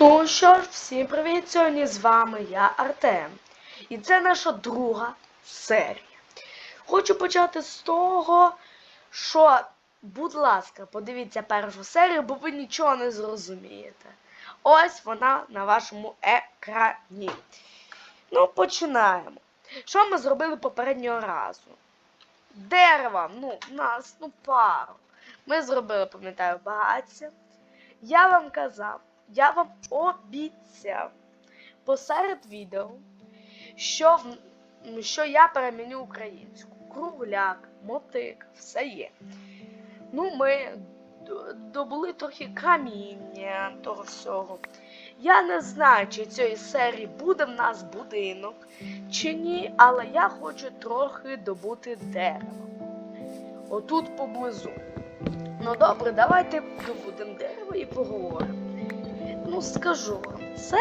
Ну що ж, всім привіт! Сьогодні з вами я Артем. І це наша друга серія. Хочу почати з того, що, будь ласка, подивіться першу серію, бо ви нічого не зрозумієте. Ось вона на вашому екрані. Ну, починаємо. Що ми зробили попереднього разу? Дерева, ну, нас, ну, пару. Ми зробили, пам'ятаю, багаття. Я вам казав, я вам обіцяв посеред відео, що, що я переміню українську. Кругляк, мотик, все є. Ну, ми добули трохи каміння того всього. Я не знаю, чи цієї серії буде в нас будинок чи ні, але я хочу трохи добути дерева. Отут поблизу. Ну добре, давайте добудемо дерево і поговоримо. Ну, скажу вам, це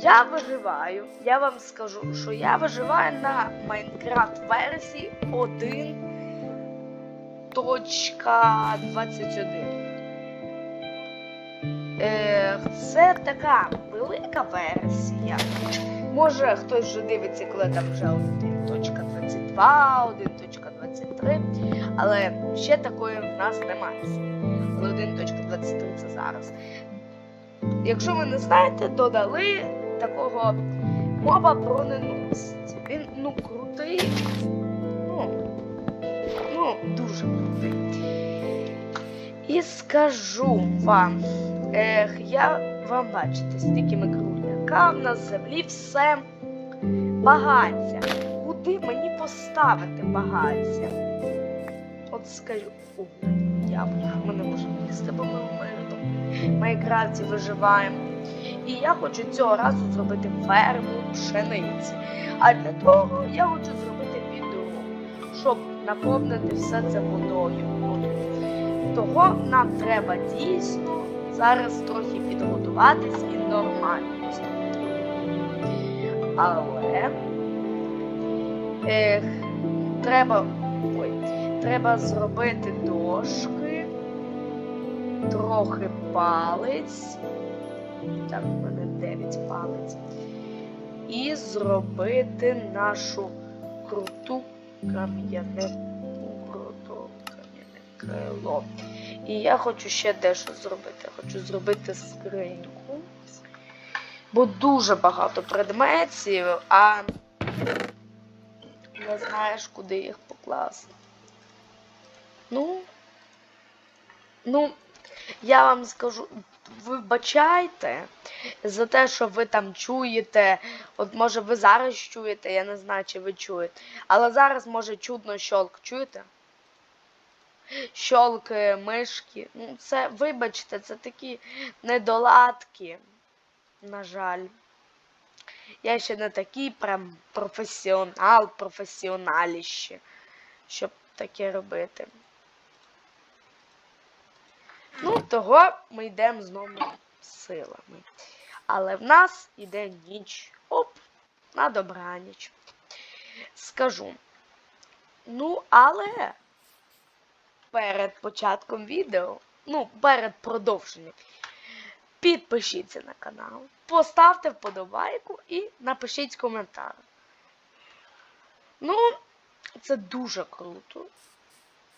я виживаю. Я вам скажу, що я виживаю на Майнкрафт версії 1.21. Е, це така велика версія. Може хтось вже дивиться, коли там вже 1.22, 1.23, але ще такої в нас немає. Але 1.23 це зараз. Якщо ви не знаєте, додали такого моба броненосця. Він ну крутий. Ну, ну дуже крутий. І скажу вам, ех, я вам бачите, стільки ми кругляка, в нас землі все багаття. Куди мені поставити багаття? От скажу, яблука, ми не можемо їсти, бо ми в Майнкрафті виживаємо. І я хочу цього разу зробити ферму пшениці. А для того я хочу зробити відео, щоб наповнити все це водою. Того нам треба дійсно зараз трохи підготуватись і нормально. Але ех, треба, треба зробити дошки, трохи палець. Так, у мене 9 палець. І зробити нашу круту кам'яне кам'яне крило. І я хочу ще дещо зробити. Хочу зробити скриньку. Бо дуже багато предметів, а не знаєш, куди їх покласти. Ну, ну, я вам скажу, вибачайте за те, що ви там чуєте. От може ви зараз чуєте, я не знаю, чи ви чуєте. Але зараз може чудно щолк. Чуєте? Щолк е, мишки. Ну, це, вибачте, це такі недоладки. На жаль. Я ще не такий прям професіонал, професіоналіще, щоб таке робити. Ну, того ми йдемо знову силами. Але в нас іде ніч. Оп, на добраніч. Скажу. Ну, але перед початком відео, ну, перед продовженням, підпишіться на канал, поставте вподобайку і напишіть коментар. Ну, це дуже круто.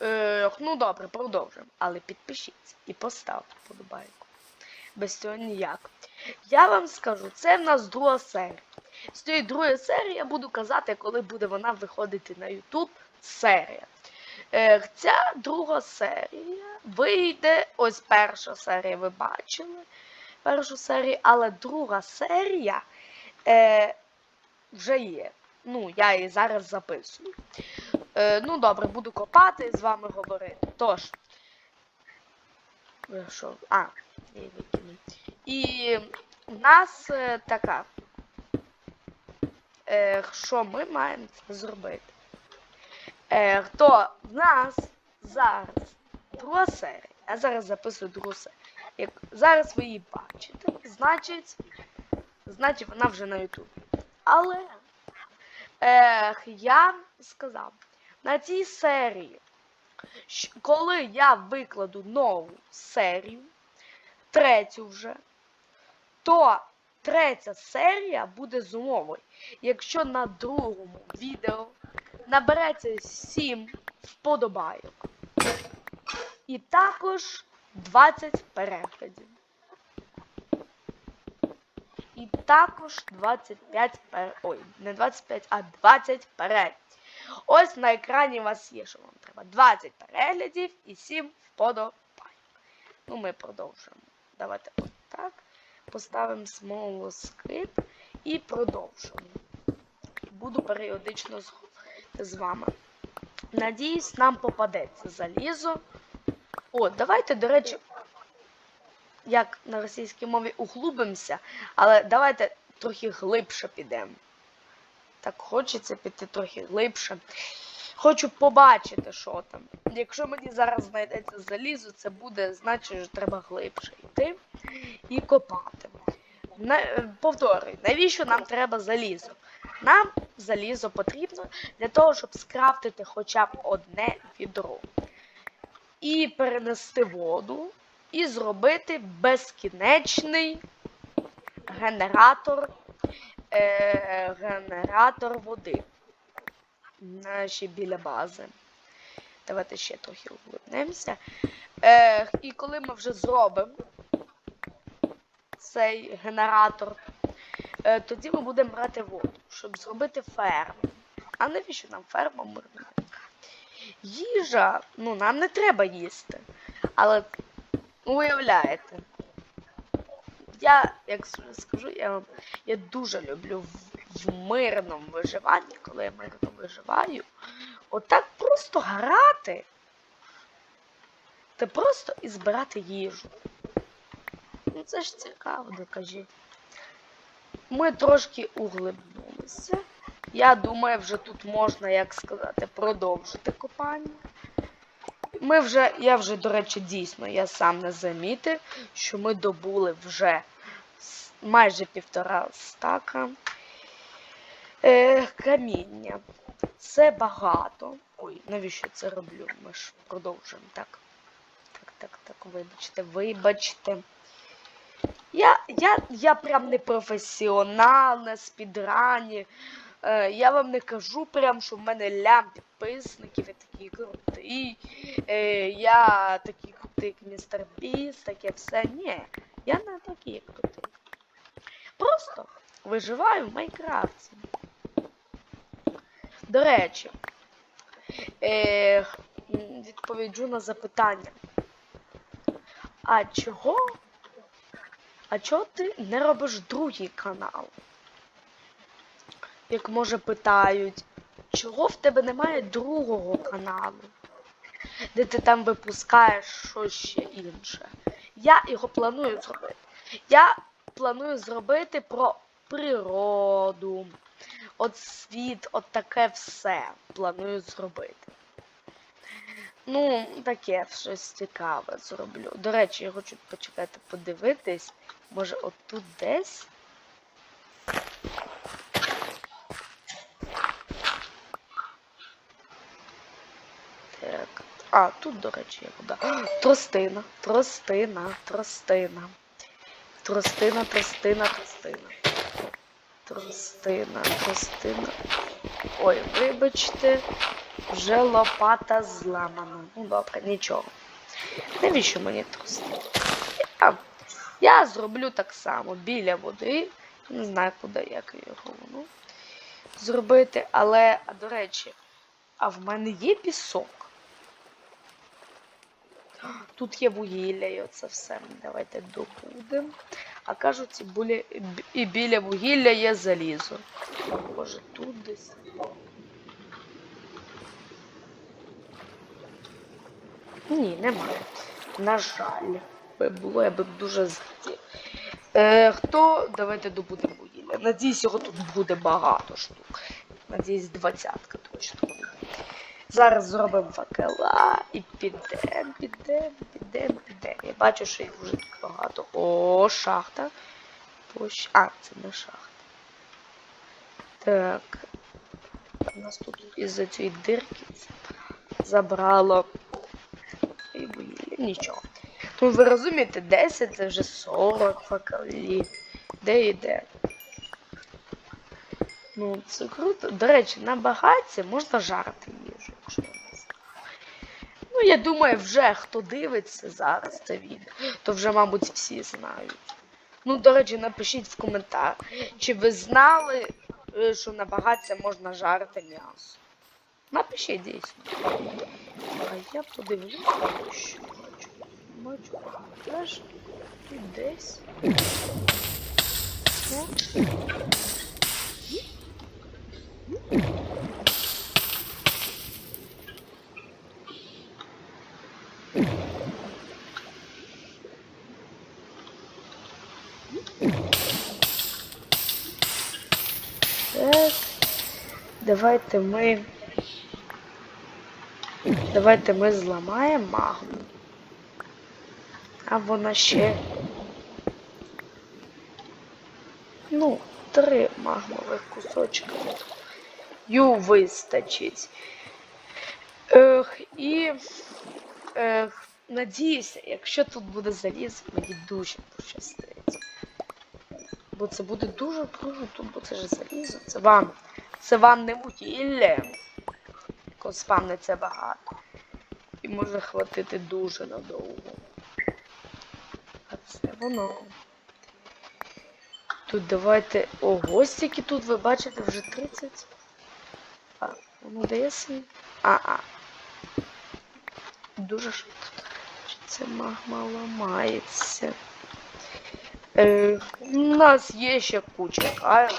Е, ну добре, продовжуємо. Але підпишіться і поставте вподобайку. Без цього ніяк. Я вам скажу, це в нас друга серія. З цієї другої серії я буду казати, коли буде вона виходити на YouTube серія. Е, ця друга серія вийде. Ось перша серія, ви бачили. Першу серію, але друга серія е, вже є. Ну, я її зараз записую. Е, ну, добре, буду копати з вами говорити. Тож. Що? А, я викину. І в нас е, така. Е, що ми маємо зробити? Е, хто в нас зараз друга серія. Я зараз записую другу серію. Як зараз ви її бачите, значить, значить вона вже на Ютубі. Але ех, я сказав, на цій серії, коли я викладу нову серію, третю вже, то третя серія буде з умовою. Якщо на другому відео набереться 7 вподобайок. І також 20 переглядів. І також 25 пер... Ой, не 25, а 20 переглядів. Ось на екрані у вас є, що вам треба. 20 переглядів і 7 вподобайок. Ну, ми продовжуємо. Давайте ось так. Поставимо small script і продовжуємо. Буду періодично з вами. Надіюсь, нам попадеться залізо. О, давайте, до речі, як на російській мові углубимося, але давайте трохи глибше підемо. Так хочеться піти трохи глибше. Хочу побачити, що там. Якщо мені зараз знайдеться залізо, це буде, значить, що треба глибше йти і копати. На, повторюю, навіщо нам треба залізо? Нам залізо потрібно для того, щоб скрафтити хоча б одне відро. І перенести воду, і зробити безкінечний генератор, е, генератор води. Наші біля бази. Давайте ще трохи углибнемося. Е, і коли ми вже зробимо цей генератор, е, тоді ми будемо брати воду, щоб зробити ферму. А навіщо нам ферма мирна? Їжа, ну нам не треба їсти. Але уявляєте, я, як скажу, я вам я дуже люблю в, в мирному виживанні, коли я мирно виживаю. Отак просто грати. Та просто і збирати їжу. Ну це ж цікаво, докажіть. Ми трошки углибнулися. Я думаю, вже тут можна, як сказати, продовжити копання. Ми вже, я вже, до речі, дійсно, я сам не замітив, що ми добули вже майже півтора стака е, каміння. Це багато. Ой, навіщо я це роблю? Ми ж продовжуємо. Так. Так, так, так, вибачте, вибачте. Я, я, я прям не професіонал на спідрані. Е, я вам не кажу прям, що в мене лям підписників, я такий крутий. Е, я такий крутий, як містер Біс, таке все. Ні, я не такий крутий. Просто виживаю в Майнкрафті. До речі, е, відповіджу на запитання. А чого? А чого ти не робиш другий канал? Як може питають, чого в тебе немає другого каналу? Де ти там випускаєш щось ще інше? Я його планую зробити. Я планую зробити про природу, от світ, от таке все планую зробити. Ну, таке щось цікаве зроблю. До речі, я хочу почекати подивитись. Може, отут десь. Так. А, тут, до речі, є вода. Тростина, тростина, тростина. Тростина, тростина, тростина. Тростина, тростина. Ой, вибачте, вже лопата зламана. Ну добре, нічого. Навіщо мені тростина? Я, я зроблю так само біля води. Не знаю, куди як його ну, зробити, але, до речі, а в мене є пісок. Тут є вугілля і оце все. Давайте добудемо. А кажуть, і, біля вугілля є залізо. Може тут десь. Ні, немає. На жаль. Би було, я би дуже зрадів. Е, хто? Давайте добудемо вугілля. Надіюсь, його тут буде багато штук. Надіюсь, двадцятка точно. Зараз зробимо факела і підемо, підемо, підемо, підемо. Я бачу, що їх вже багато. О, шахта. Пощ... А, це не шахта. Так. У нас тут із-за цієї дирки забрало і. Нічого. Ну ви розумієте, 10 це вже 40 факелів. Де йде? Ну, це круто. До речі, на багатці можна жарити Ну, я думаю, вже хто дивиться зараз це відео, то вже, мабуть, всі знають. Ну, до речі, напишіть в коментар, чи ви знали, е, що на багатці можна жарити м'ясо. Напишіть дійсно. А я подивлюся, що бачу. Бачу, теж і десь. Ну. Так. Давайте ми. Давайте ми зламаємо магму. А вона ще. Ну, три магмових кусочка. Ю вистачить. Ех, і. Ех, надіюся, якщо тут буде заліз, мені дуже пощастить. Бо це буде дуже круто, бо це ж залізо. Це вам. Це вам не вугілля. Яко спавниться багато. І може хватити дуже надовго. А це воно. Тут давайте. Ого, стільки тут ви бачите вже 30. А, воно дає свій. А, а. Дуже швидко. Це магма ламається. Е, у нас є ще куча кайл.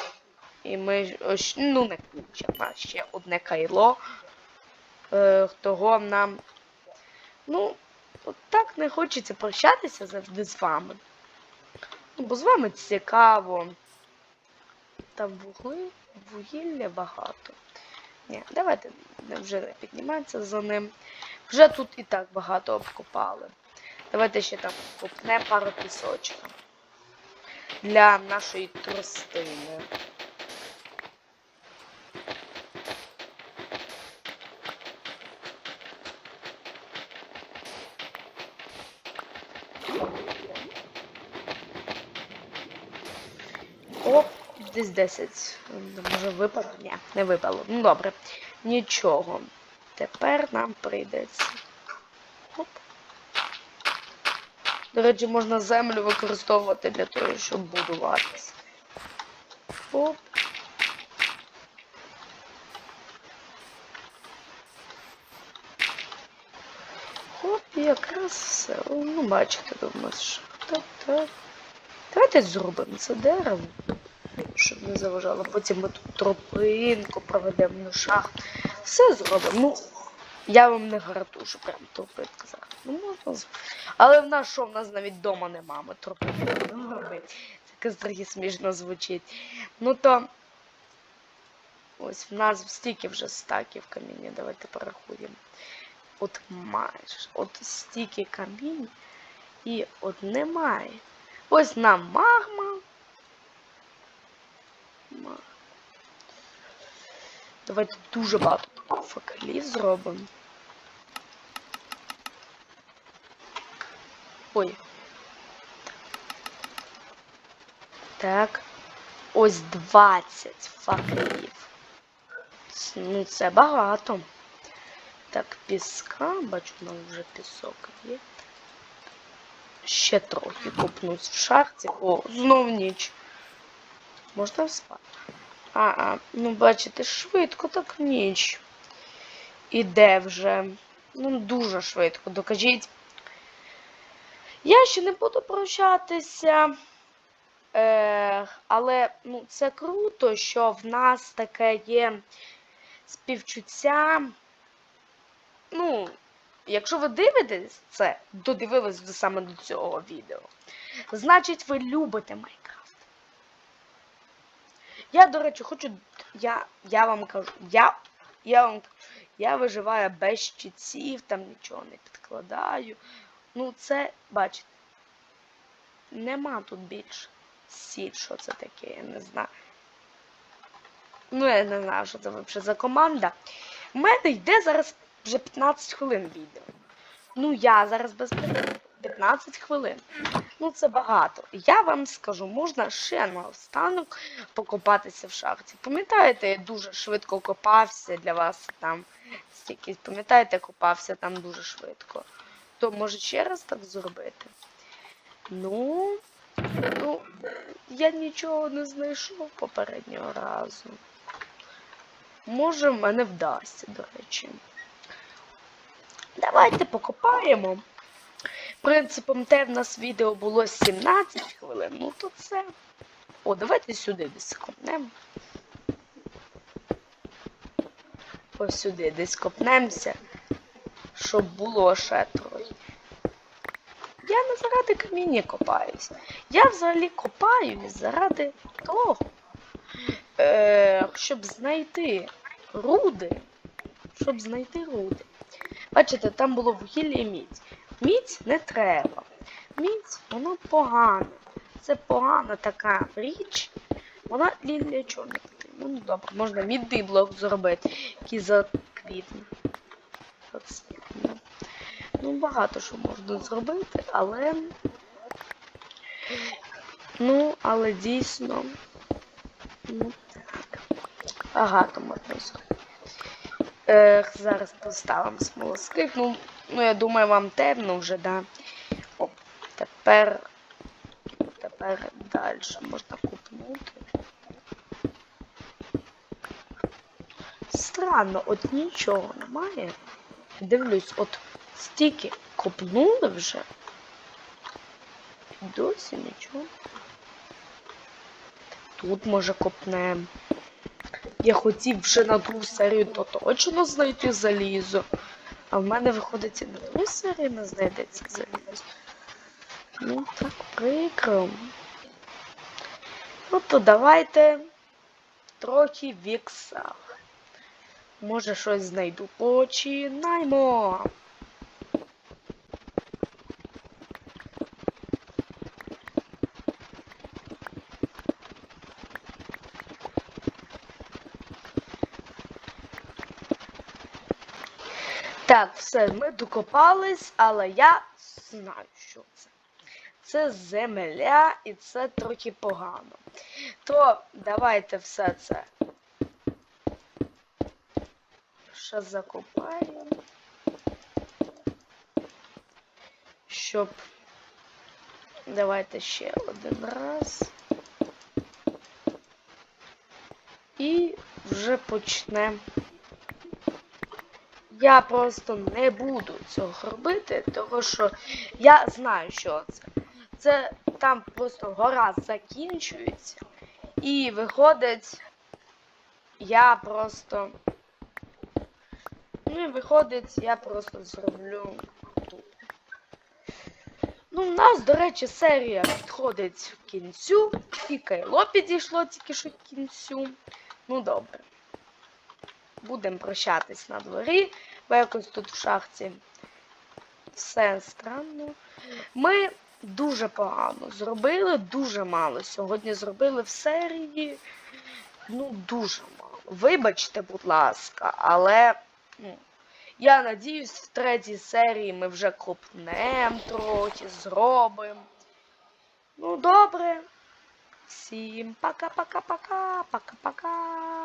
І ми ось, ну не у нас ще одне кайло. Е, того нам. Ну, от так не хочеться прощатися завжди з вами. Ну, бо з вами цікаво. Там вугли, вугілля багато. Ні, давайте вже не підніматися за ним. Вже тут і так багато обкопали. Давайте ще там копнемо пару пісочка для нашої тростини. О, десь 10. Може випало? Ні, не випало. Ну добре. Нічого. Тепер нам прийдеться. Оп. До речі, можна землю використовувати для того, щоб будуватися. Оп. Оп, якраз все. Ну, бачите, думаю, що так, так. Давайте зробимо це дерево, щоб не заважало. Потім ми тут тропинку проведемо на шахту. Все зробимо. Ну, я вам не гарантую, що прям тропинка зараз. Ну, можна. Але в нас що, в нас навіть вдома нема, ми тропинку робити. Це якось трохи смішно звучить. Ну то. Ось в нас стільки вже стаків каміння. Давайте порахуємо. От майже. От стільки камінь. І от немає. Ось нам магма. Ма- Давайте дуже багато факелів зробимо. Ой. Так. Ось 20 факелів. Ну, це багато. Так, піска, бачу, у нас вже пісок є. Ще трохи купнуть в шахті. О, знов ніч. Можна спати? А, а, ну бачите, швидко так ніч. Іде вже. Ну, дуже швидко. Докажіть. Я ще не буду прощатися. Е, але ну, це круто, що в нас таке є співчуття. Ну, якщо ви дивитесь це, додивились саме до цього відео, значить ви любите Майнкрафт. Я, до речі, хочу. Я, я вам кажу, я, я вам я виживаю без щитців, там нічого не підкладаю. Ну, це, бачите, нема тут більше. Сіль, що це таке, я не знаю. Ну, я не знаю, що це взагалі за команда. У мене йде зараз вже 15 хвилин відео. Ну, я зараз без 15 хвилин. Ну це багато. Я вам скажу, можна ще на останок покопатися в шахті. Пам'ятаєте, я дуже швидко копався для вас там стільки. Пам'ятаєте, копався там дуже швидко. То може ще раз так зробити? Ну, ну, я нічого не знайшов попереднього разу. Може, в мене вдасться, до речі. Давайте покопаємо. Принципом те в нас відео було 17 хвилин. Ну то це. О, давайте сюди десь копнемо. Ось сюди десь копнемося, щоб було ще трохи. Я не заради каміння копаюсь. Я взагалі копаюсь заради того, е, щоб знайти руди. Щоб знайти руди. Бачите, там було вугілля і мідь. Мідь не треба. Мідь, воно погано. Це погана така річ. Вона для чого. Ну добре, можна мідний блок зробити, який заквітне. Ну, багато що можна зробити, але. Ну, але дійсно. Ну так. Багато можна. Ех, зараз поставимо смолоскип. Ну, ну, я думаю, вам темно вже, да. О, тепер. Тепер далі можна купнути. Странно, от нічого немає. Дивлюсь, от стільки копнули вже. Досі нічого. Тут може копнемо. Я хотів вже на другу серію то точно знайти залізо. А в мене виходить і на другу серію не знайдеться залізо. Ну так прикро. Ну то давайте трохи вікса. Може щось знайду. Починаймо. Так, все, ми докопались, але я знаю, що це. Це земля і це трохи погано. То давайте все це ще закопаємо. Щоб. Давайте ще один раз. І вже почнемо. Я просто не буду цього робити, тому що я знаю, що це. Це там просто гора закінчується. І виходить, я просто. Ну і виходить, я просто зроблю тут. Ну, в нас, до речі, серія підходить к кінцю. І кайло підійшло тільки що к кінцю. Ну добре. Будемо прощатись на дворі, бо якось тут в шахті все странно. Ми дуже погано зробили, дуже мало. Сьогодні зробили в серії. Ну, дуже мало. Вибачте, будь ласка, але ну, я надіюсь, в третій серії ми вже копнемо трохи, зробимо. Ну, добре. Всім пока-пока-пока, пока-пока.